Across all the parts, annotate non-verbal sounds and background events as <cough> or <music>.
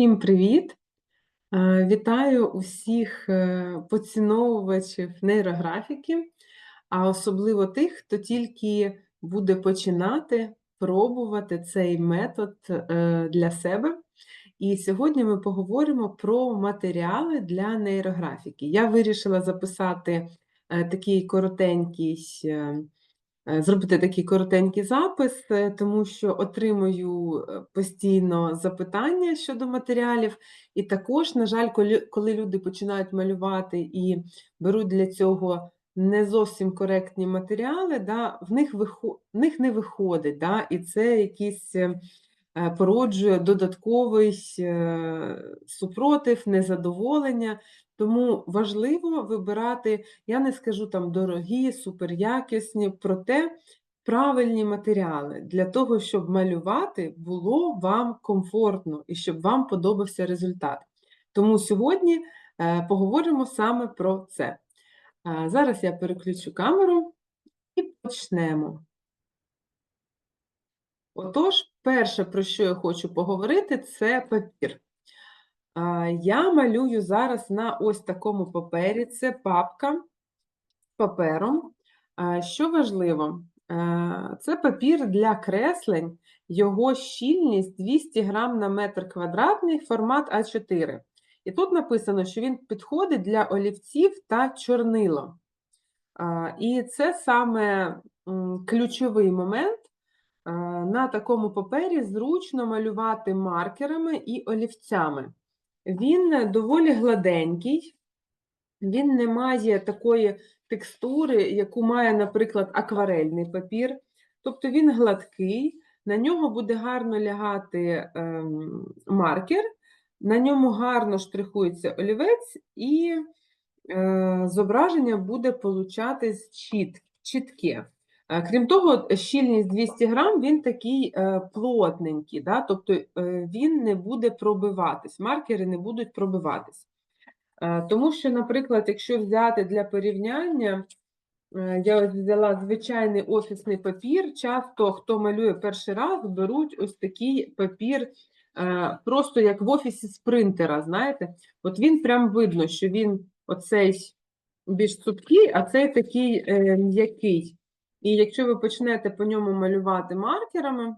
Всім привіт! Е, Вітаю усіх е, поціновувачів нейрографіки, а особливо тих, хто тільки буде починати пробувати цей метод е, для себе. І сьогодні ми поговоримо про матеріали для нейрографіки. Я вирішила записати такий коротенький. Е, Зробити такий коротенький запис, е, тому що отримую е, постійно запитання щодо матеріалів, і також, на жаль, коли, люди починають малювати і беруть для цього не зовсім коректні матеріали, да, в, них вихо, в них не виходить, да, і це якісь породжує додатковий супротив, незадоволення. Тому важливо вибирати, я не скажу там дорогі, суперякісні, проте правильні матеріали для того, щоб малювати було вам комфортно і щоб вам подобався результат. Тому сьогодні е, поговоримо саме про це. Е, Зараз я переключу камеру і почнемо. Отож, перше, про що я хочу поговорити, це папір. Я малюю зараз на ось такому папері. Це папка з папером. Що важливо, е, це папір для креслень, його щільність 200 грам на метр квадратний, формат А4. І тут написано, що він підходить для олівців та чорнила. І це саме ключовий момент. На такому папері зручно малювати маркерами і олівцями. Він доволі гладенький, він не має такої текстури, яку має, наприклад, акварельний папір. Тобто він гладкий, на нього буде гарно лягати ем, маркер, на ньому гарно штрихується олівець, і е, зображення буде получатись чіт, чітке. Е, Крім того, щільність 200 грам, він такий е, плотненький, да? тобто е, він не буде пробиватись, маркери не будуть пробиватись. Тому що, наприклад, якщо взяти для порівняння, я взяла звичайний офісний папір, часто хто малює перший раз, беруть ось такий папір, просто як в офісі з принтера, знаєте, от він прям видно, що він оцей більш цупкий, а цей такий м'який. І якщо ви почнете по ньому малювати маркерами,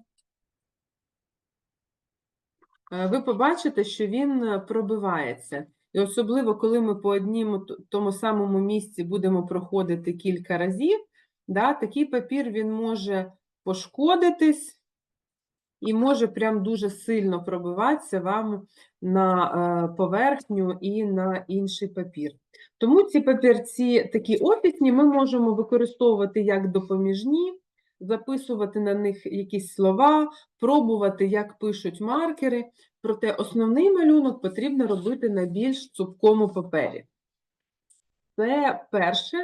е, ви побачите, що він е, пробивається. І особливо, коли ми по одному тому самому місці будемо проходити кілька разів, да, такий папір він може пошкодитись і може прям дуже сильно пробиватися вам на е, поверхню і на інший папір. Тому ці папірці такі офісні ми можемо використовувати як допоміжні, записувати на них якісь слова, пробувати, як пишуть маркери. Проте основний малюнок потрібно робити на більш цупкому папері. Це перше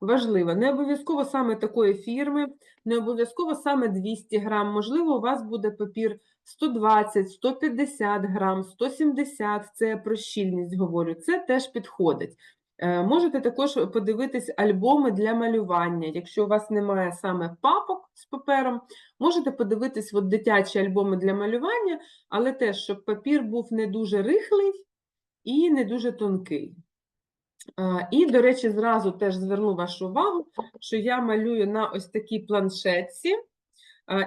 важливо. Не обов'язково саме такої фірми, не обов'язково саме 200 грам. Можливо, у вас буде папір 120, 150 грам, 170, це я про щільність говорю, це теж підходить. Е, Можете також подивитись альбоми для малювання. Якщо у вас немає саме папок з папером, можете подивитись от дитячі альбоми для малювання, але теж, щоб папір був не дуже рихлий і не дуже тонкий. І, до речі, зразу теж зверну вашу увагу, що я малюю на ось такій планшетці,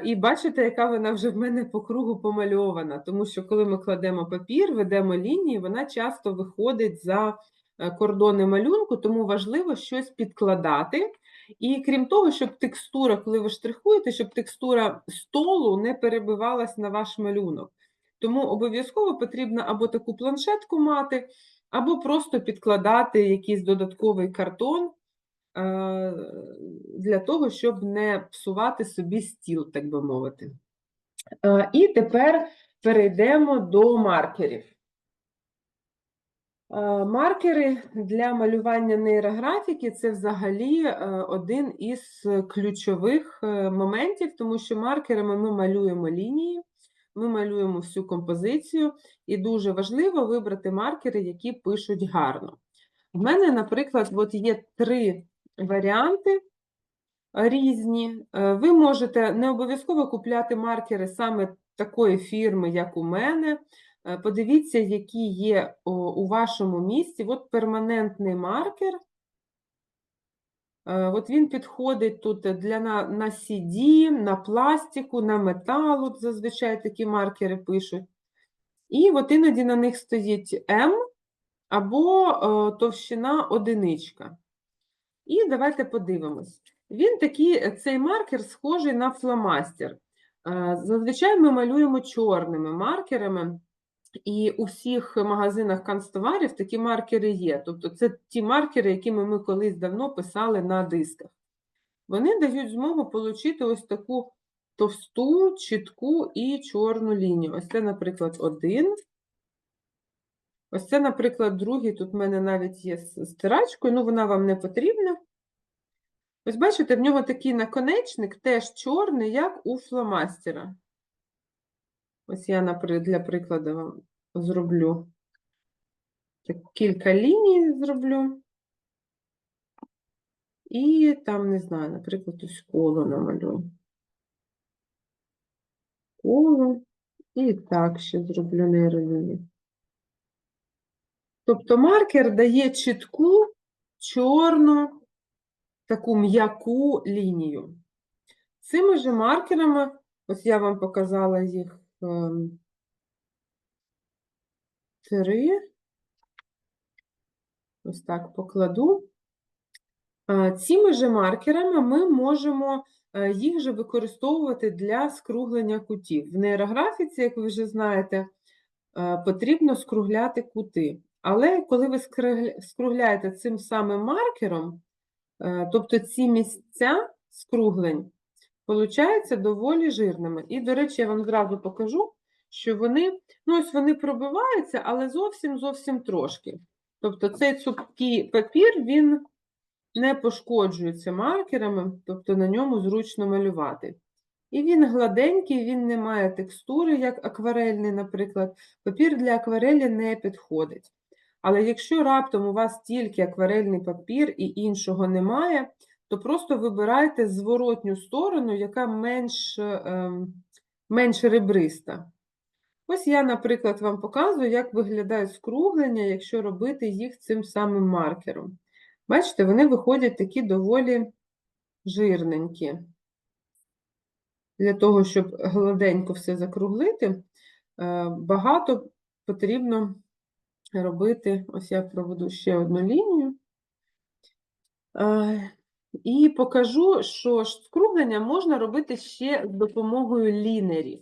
і бачите, яка вона вже в мене по кругу помальована, тому що коли ми кладемо папір, ведемо лінії, вона часто виходить за е, кордони малюнку, тому важливо щось підкладати. І крім того, щоб текстура, коли ви штрихуєте, щоб текстура столу не перебивалась на ваш малюнок. Тому обов'язково потрібно або таку планшетку мати, або просто підкладати якийсь додатковий картон е, для того, щоб не псувати собі стіл, так би мовити. Е, І тепер перейдемо до маркерів. Е, Маркери для малювання нейрографіки це взагалі один із ключових моментів, тому що маркерами ми малюємо лінії, ми малюємо всю композицію, і дуже важливо вибрати маркери, які пишуть гарно. В мене, наприклад, от є три варіанти різні. Е, Ви можете не обов'язково купляти маркери саме такої фірми, як у мене. Е, Подивіться, які є у вашому місці. От перманентний маркер. Е, От він підходить тут для на, на CD, на пластику, на метал, от зазвичай такі маркери пишуть. І от іноді на них стоїть М або е, товщина одиничка. І давайте подивимось. Він такий, цей маркер схожий на фломастер. Е, Зазвичай ми малюємо чорними маркерами, і у всіх магазинах канцтоварів такі маркери є. Тобто це ті маркери, якими ми колись давно писали на дисках. Вони дають змогу отримати ось таку товсту, чітку і чорну лінію. Ось це, наприклад, один. Ось це, наприклад, другий. Тут в мене навіть є з стирачкою, ну вона вам не потрібна. Ось бачите, в нього такий наконечник, теж чорний, як у фломастера. Ось я, наприклад, для прикладу зроблю кілька ліній зроблю. І там, не знаю, наприклад, ось коло намалюю. Коло. І так ще зроблю нейролінію. Тобто маркер дає чітку, чорну, таку м'яку лінію. Цими же маркерами, ось я вам показала їх три. Ось так покладу. Цими же маркерами ми можемо е, їх же використовувати для скруглення кутів. В нейрографіці, як ви вже знаєте, е, потрібно скругляти кути. Але коли ви скругляєте цим самим маркером, е, тобто ці місця скруглень, получаються доволі жирними. І, до речі, я вам зразу покажу, що вони, ну ось вони пробиваються, але зовсім зовсім трошки. Тобто цей цупкий папір, він не пошкоджується маркерами, тобто на ньому зручно малювати. І він гладенький, він не має текстури, як акварельний, наприклад. Папір для акварелі не підходить. Але якщо раптом у вас тільки акварельний папір і іншого немає, то просто вибирайте зворотню сторону, яка менш, ем, менш ребриста. Ось я, наприклад, вам показую, як виглядають скруглення, якщо робити їх цим самим маркером. Бачите, вони виходять такі доволі жирненькі. Для того, щоб гладенько все закруглити, е, багато потрібно робити. Ось я проведу ще одну лінію. І покажу, що скруглення можна робити ще з допомогою лінерів.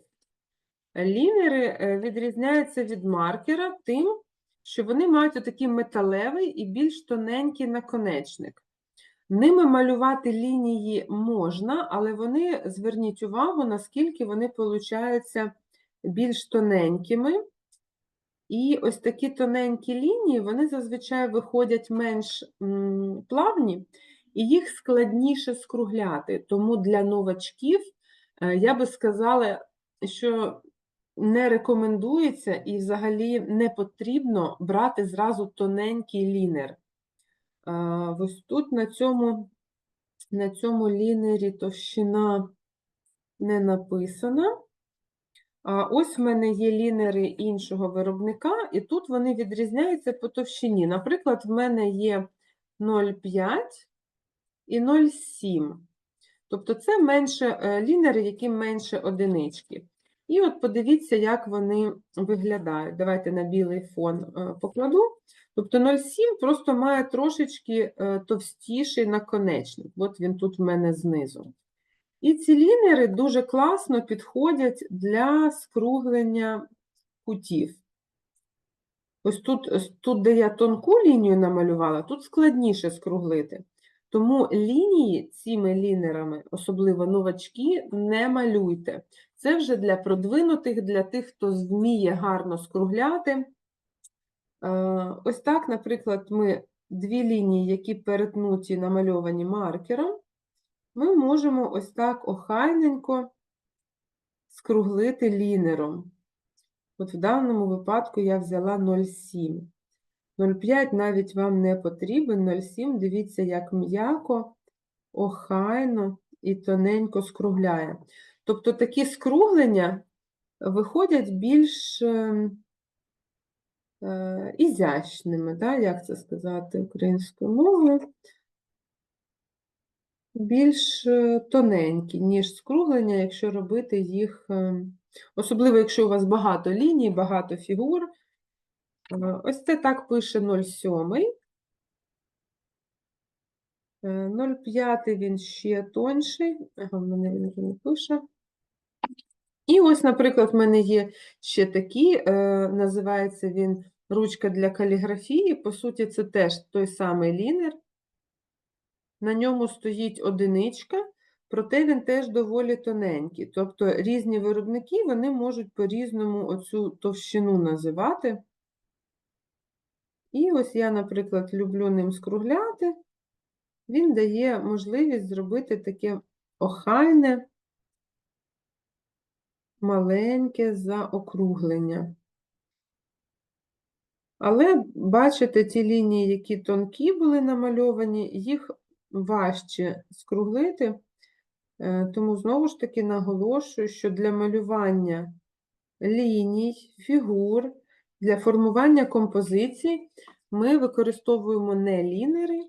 Лінери е, відрізняються від маркера тим, що вони мають такий металевий і більш тоненький наконечник. Ними малювати лінії можна, але вони, зверніть увагу, наскільки вони получаються більш тоненькими. І ось такі тоненькі лінії, вони зазвичай виходять менш плавні, і їх складніше скругляти. Тому для новачків е, я би сказала, що не рекомендується і взагалі не потрібно брати зразу тоненький лінер. Ось тут на цьому, на цьому лінері товщина не написана. А ось в мене є лінери іншого виробника, і тут вони відрізняються по товщині. Наприклад, в мене є 0,5 і 0,7. Тобто це менше е, лінери, які менше одинички. І от подивіться, як вони виглядають. Давайте на білий фон е, покладу. Тобто 0,7 просто має трошечки е, товстіший наконечник. От він тут в мене знизу. І ці лінери дуже класно підходять для скруглення кутів. Ось тут, тут, де я тонку лінію намалювала, тут складніше скруглити. Тому лінії цими лінерами, особливо новачки, не малюйте. Це вже для продвинутих, для тих, хто вміє гарно скругляти. Е, Ось так, наприклад, ми дві лінії, які перетнуті намальовані маркером, ми можемо ось так охайненько скруглити лінером. От в даному випадку я взяла 0,7. 0,5 навіть вам не потрібен, 0,7, дивіться, як м'яко, охайно і тоненько скругляє. Тобто такі скруглення виходять більш ем, е, ізящними, да, як це сказати українською мовою, більш е, тоненькі, ніж скруглення, якщо робити їх, е, особливо якщо у вас багато ліній, багато фігур. Е, Ось це так пише 0,7. Е, 0,5 він ще тонший. Ага, в мене він вже не пише. І ось, наприклад, в мене є ще такі, е, називається він ручка для каліграфії. По суті, це теж той самий лінер. На ньому стоїть одиничка, проте він теж доволі тоненький. Тобто різні виробники вони можуть по-різному оцю товщину називати. І ось я, наприклад, люблю ним скругляти. Він дає можливість зробити таке охайне, маленьке заокруглення. Але бачите, ті лінії, які тонкі були намальовані, їх важче скруглити. Е, Тому знову ж таки наголошую, що для малювання ліній, фігур, для формування композицій ми використовуємо не лінери,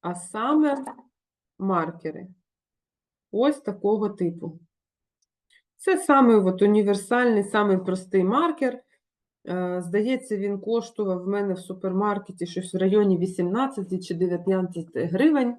а саме маркери. Ось такого типу. Це саме от універсальний, самий простий маркер. Е, Здається, він коштував в мене в супермаркеті щось в районі 18 чи 19 гривень.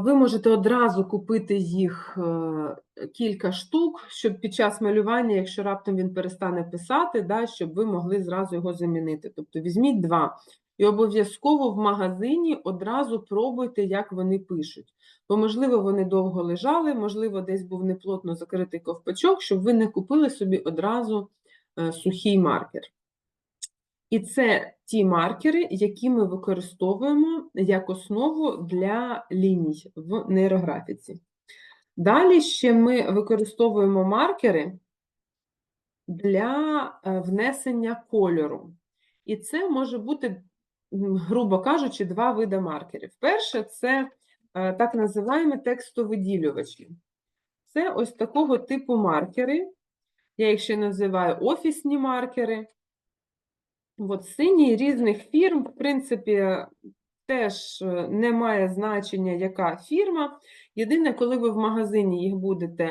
Ви можете одразу купити їх е, кілька штук, щоб під час малювання, якщо раптом він перестане писати, да, щоб ви могли зразу його замінити. Тобто візьміть два. І обов'язково в магазині одразу пробуйте, як вони пишуть. Бо, можливо, вони довго лежали, можливо, десь був неплотно закритий ковпачок, щоб ви не купили собі одразу е, сухий маркер. І це ті маркери, які ми використовуємо як основу для ліній в нейрографіці. Далі ще ми використовуємо маркери для е, внесення кольору. І це може бути, грубо кажучи, два види маркерів. Перше це е, так називаємо текстовиділювачі. Це ось такого типу маркери. Я їх ще називаю офісні маркери. От сині різних фірм, в принципі, теж е, не має значення, яка фірма. Єдине, коли ви в магазині їх будете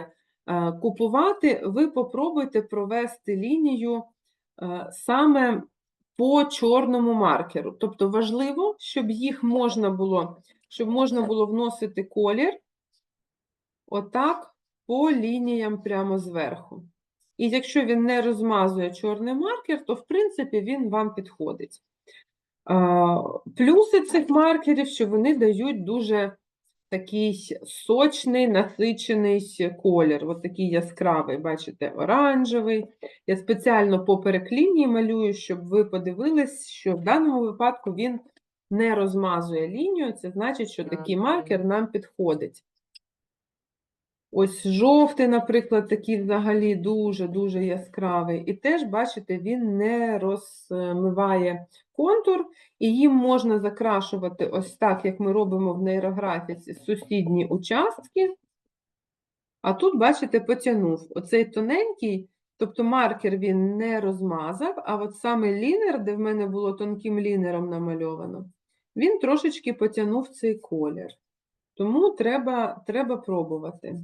е, купувати, ви попробуйте провести лінію е, саме по чорному маркеру. Тобто важливо, щоб їх можна було, щоб можна було вносити колір отак по лініям прямо зверху. І якщо він не розмазує чорний маркер, то в принципі він вам підходить. Плюси цих маркерів, що вони дають дуже такий сочний, насичений колір. Ось такий яскравий, бачите, оранжевий. Я спеціально поперек лінії малюю, щоб ви подивились, що в даному випадку він не розмазує лінію. Це значить, що такий маркер нам підходить. Ось жовтий, наприклад, такий взагалі дуже-дуже яскравий. І теж, бачите, він не розмиває контур, і їм можна закрашувати ось так, як ми робимо в нейрографіці, сусідні участки. А тут, бачите, потягнув. Оцей тоненький, тобто маркер він не розмазав, а от саме лінер, де в мене було тонким лінером намальовано, він трошечки потягнув цей колір. Тому треба, треба пробувати.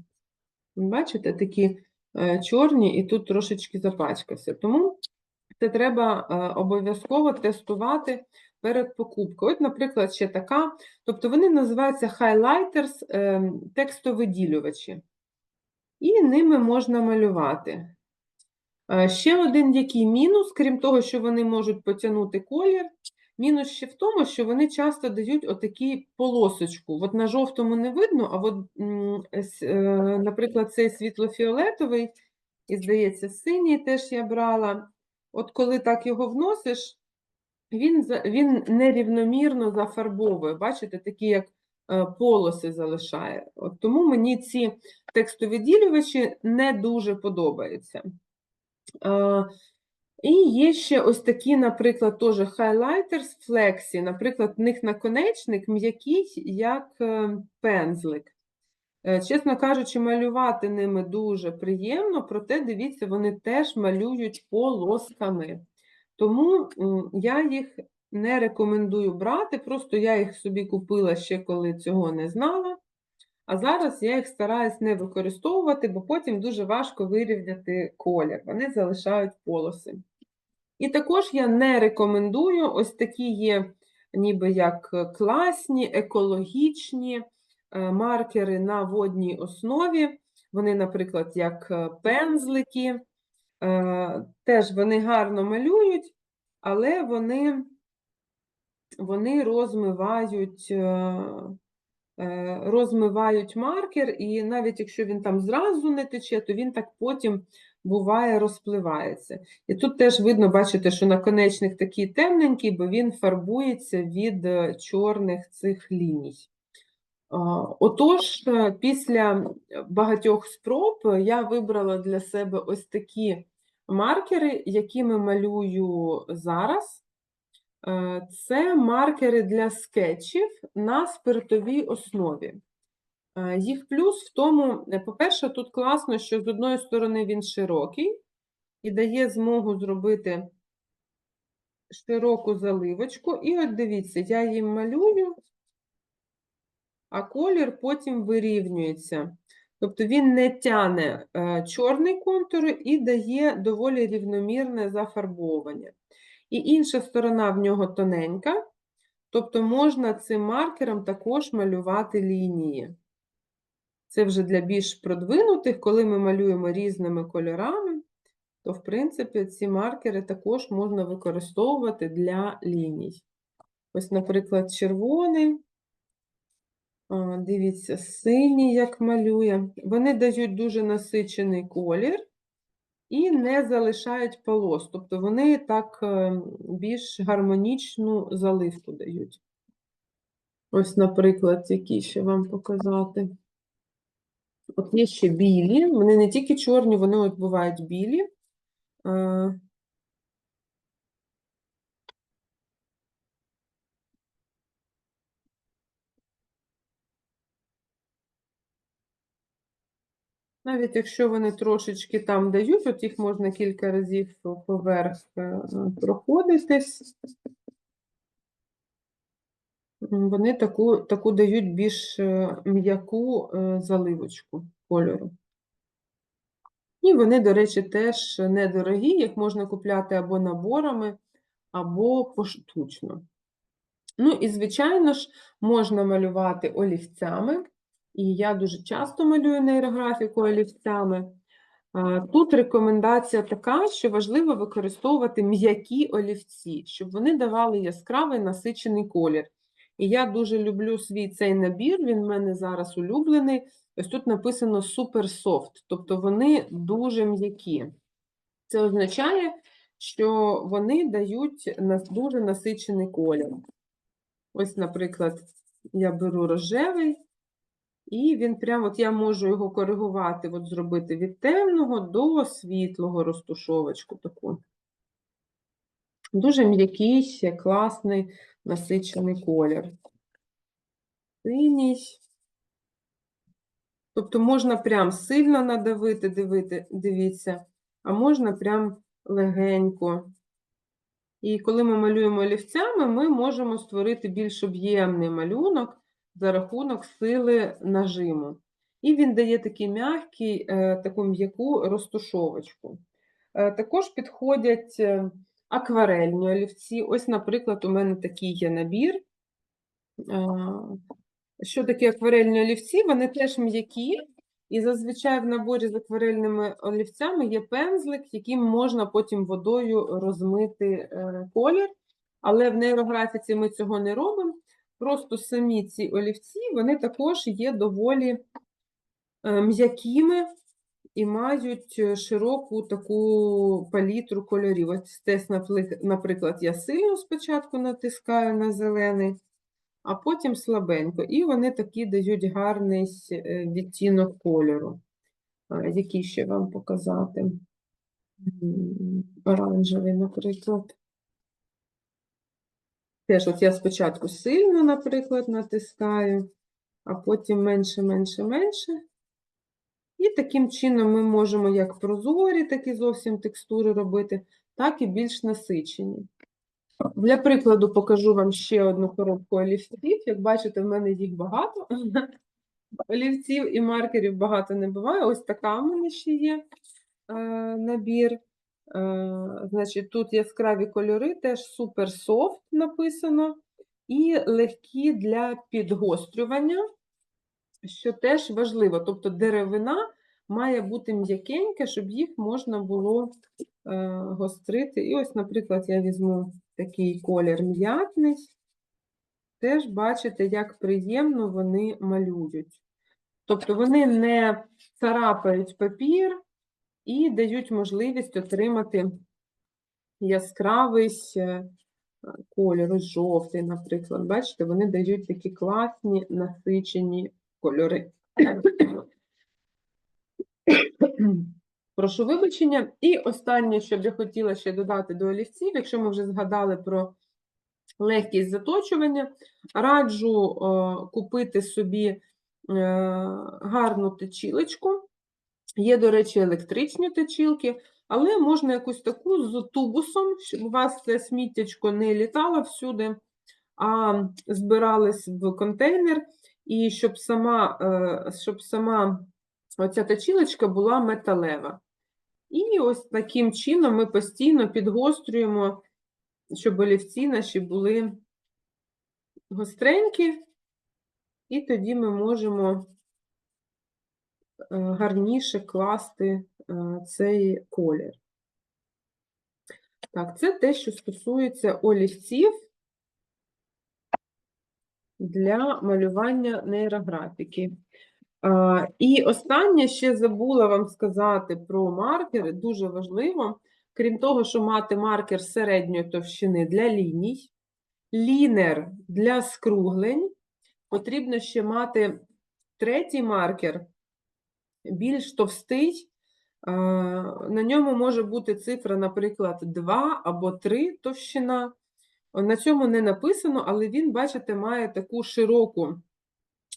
Бачите, такі е, чорні, і тут трошечки запачкався. Тому це треба е, обов'язково тестувати перед покупкою. От, наприклад, ще така. Тобто вони називаються е, текстовиділювачі. І ними можна малювати. Е, Ще один який мінус, крім того, що вони можуть потягнути колір, мінус ще в тому, що вони часто дають отакі полосочку. От на жовтому не видно, а от, е, наприклад, цей світлофіолетовий, і, здається, синій теж я брала. От коли так його вносиш, він, він нерівномірно зафарбовує. Бачите, такі як е, полоси залишає. От тому мені ці текстовідділювачі не дуже подобаються. І є ще ось такі, наприклад, теж highlighters Flexi. Наприклад, в них наконечник м'який, як е, пензлик. Е, Чесно кажучи, малювати ними дуже приємно, проте дивіться, вони теж малюють полосками. Тому я їх не рекомендую брати, просто я їх собі купила ще коли цього не знала. А зараз я їх стараюсь не використовувати, бо потім дуже важко вирівняти колір. Вони залишають полоси. І також я не рекомендую ось такі є, ніби як е, класні, екологічні е, маркери на водній основі. Вони, наприклад, як е, пензлики. Теж вони гарно малюють, але вони, вони розмивають. розмивають маркер, і навіть якщо він там зразу не тече, то він так потім буває розпливається. І тут теж видно, бачите, що наконечник такий темненький, бо він фарбується від е, чорних цих ліній. Отож, е, після багатьох спроб я вибрала для себе ось такі маркери, якими малюю зараз. Е, Це маркери для скетчів на спиртовій основі. Е, Їх плюс в тому, е, по-перше, тут класно, що з одної сторони він широкий і дає змогу зробити широку заливочку. І от дивіться, я їм малюю, а колір потім вирівнюється. Тобто він не тяне е, чорний контур і дає доволі рівномірне зафарбовання. І інша сторона в нього тоненька, тобто можна цим маркером також малювати лінії. Це вже для більш продвинутих, коли ми малюємо різними кольорами, то, в принципі, ці маркери також можна використовувати для ліній. Ось, наприклад, червоний. Дивіться, синій, як малює. Вони дають дуже насичений колір і не залишають полос. Тобто вони так е, більш гармонічну заливку дають. Ось, наприклад, які ще вам показати. От є ще білі, вони не тільки чорні, вони от бувають білі. Навіть якщо вони трошечки там дають, от їх можна кілька разів поверх е, проходитись. Вони таку, таку дають більш е, м'яку е, заливочку кольору. І вони, до речі, теж недорогі, їх можна купляти або наборами, або поштучно. Ну і, звичайно ж, можна малювати олівцями. І я дуже часто малюю нейрографіку олівцями. Тут рекомендація така, що важливо використовувати м'які олівці, щоб вони давали яскравий насичений колір. І я дуже люблю свій цей набір, він в мене зараз улюблений. Ось тут написано Soft, тобто вони дуже м'які. Це означає, що вони дають дуже насичений колір. Ось, наприклад, я беру рожевий, і він прямо, от я можу його коригувати, от зробити від темного до світлого розтушовочку таку. Дуже м'який, класний, насичений колір. Синій. Тобто можна прям сильно надавити, дивити, дивіться, а можна прям легенько. І коли ми малюємо олівцями, ми можемо створити більш об'ємний малюнок за рахунок сили нажиму. І він дає такий м'який, е, таку м'яку розтушовочку. Е, Також підходять е, акварельні олівці. Ось, наприклад, у мене такий є набір. Що такі акварельні олівці? Вони теж м'які, і зазвичай в наборі з акварельними олівцями є пензлик, яким можна потім водою розмити е, колір. Але в нейрографіці ми цього не робимо. Просто самі ці олівці, вони також є доволі е, м'якими і мають е, широку таку палітру кольорів. Ось теж, наприклад, я сильно спочатку натискаю на зелений, а потім слабенько. І вони такі дають гарний е, відтінок кольору. Який ще вам показати? Оранжевий, наприклад. Теж от я спочатку сильно, наприклад, натискаю, а потім менше, менше, менше. І таким чином ми можемо як прозорі такі зовсім текстури робити, так і більш насичені. Для прикладу покажу вам ще одну коробку олівців. Як бачите, в мене їх багато. <laughs> Олівців і маркерів багато не буває. Ось така в мене ще є е, набір. Е, значить, тут яскраві кольори, теж супер софт написано, і легкі для підгострювання, що теж важливо. Тобто деревина має бути м'якенька, щоб їх можна було е, гострити. І ось, наприклад, я візьму такий колір м'ятний. Теж бачите, як приємно вони малюють. Тобто вони не царапають папір і дають можливість отримати яскравий е, колір, ось жовтий, наприклад. Бачите, вони дають такі класні насичені кольори. Прошу вибачення. І останнє, що б я хотіла ще додати до олівців, якщо ми вже згадали про легкість заточування, раджу е, купити собі е, гарну точілочку. Є, до речі, електричні точілки, але можна якусь таку з тубусом, щоб у вас це сміттячко не літало всюди, а збиралось в контейнер, і щоб сама, е, щоб сама оця точілочка була металева. І ось таким чином ми постійно підгострюємо, щоб олівці наші були гостренькі, і тоді ми можемо е, гарніше класти е, цей колір. Так, це те, що стосується олівців для малювання нейрографіки. І останнє ще забула вам сказати про маркери, дуже важливо. Крім того, що мати маркер середньої товщини для ліній, лінер для скруглень, потрібно ще мати третій маркер, більш товстий. На ньому може бути цифра, наприклад, 2 або 3 товщина. На цьому не написано, але він, бачите, має таку широку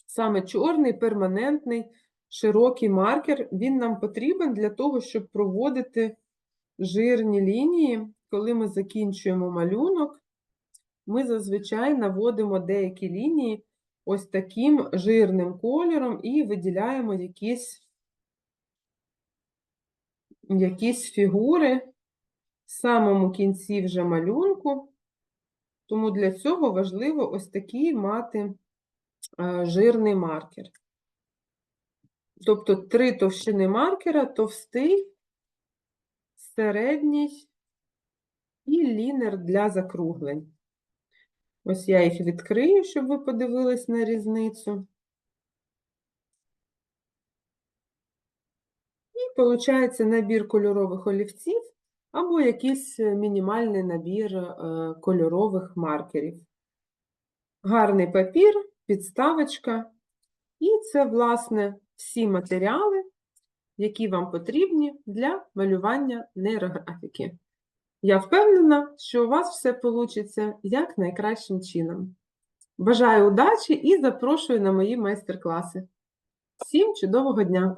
Саме чорний перманентний широкий маркер, він нам потрібен для того, щоб проводити жирні лінії. Коли ми закінчуємо малюнок, ми зазвичай наводимо деякі лінії ось таким жирним кольором і виділяємо якісь, якісь фігури в самому кінці вже малюнку. Тому для цього важливо ось такий мати е, жирний маркер. Тобто три товщини маркера, товстий, середній і лінер для закруглень. Ось я їх відкрию, щоб ви подивились на різницю. І виходить набір кольорових олівців або якийсь е, мінімальний набір е, кольорових маркерів. Гарний папір, підставочка. І це, власне, всі матеріали, які вам потрібні для малювання нейрографіки. Я впевнена, що у вас все вийде як найкращим чином. Бажаю удачі і запрошую на мої майстер-класи. Всім чудового дня!